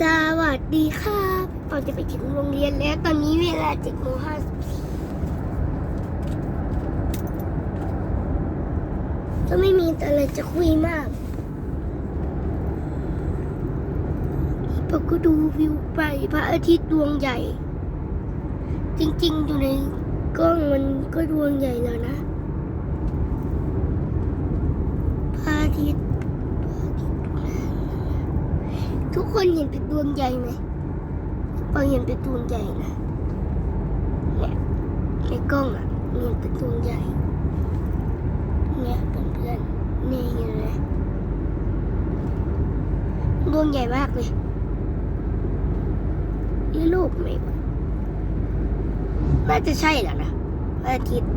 สวัสดีครับเราจะไปถึงโรงเรียนแล้วตอนนี้เวลาเจ็ดโมงห้าสิบสี่ก็ไม่มีอะไรจะคุยมากเราก็ดูวิวไปพระอาทิตย์ดวงใหญ่ จริง ๆ อยู่ในกล้องมันก็ดวงใหญ่แล้วนะพระอาทิตย์พระอาทิตย์ดวงใหญ่ ทุกคนเห็นเป็นดวงใหญ่ไหมปองเห็นเป็นดวงใหญ่นะเนี่ยในกล้องอะเห็นเป็นดวงใหญ่ เนี่ยเพื่อนๆนี่เห็นไหมดวงใหญ่มากเลยนี่ลูกไหมน่าจะใช่แหละนะอาทิตย์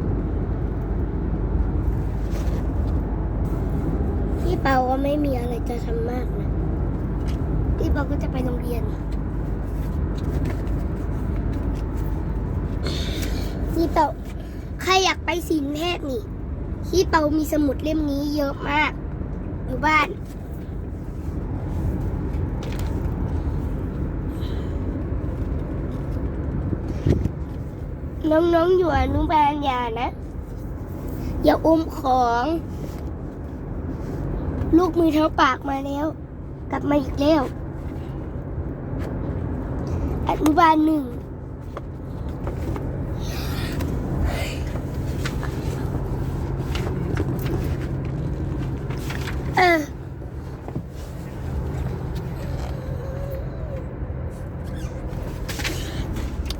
พี่เปาก็ไม่มีอะไรจะทำมากนะ พี่เปาก็จะไปโรงเรียนพี่เปาใครอยากไปศิลแพทย์นี่พี่เปามีสมุดเล่มนี้เยอะมาก อยู่บ้านน้องๆอยู่อนุบาลอย่านะ อย่าอมของ ลูกมือเท้าปากมาแล้ว กลับมาอีกแล้ว อนุบาลหนึ่งเออ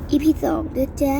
อีพีสองด้วยจ้า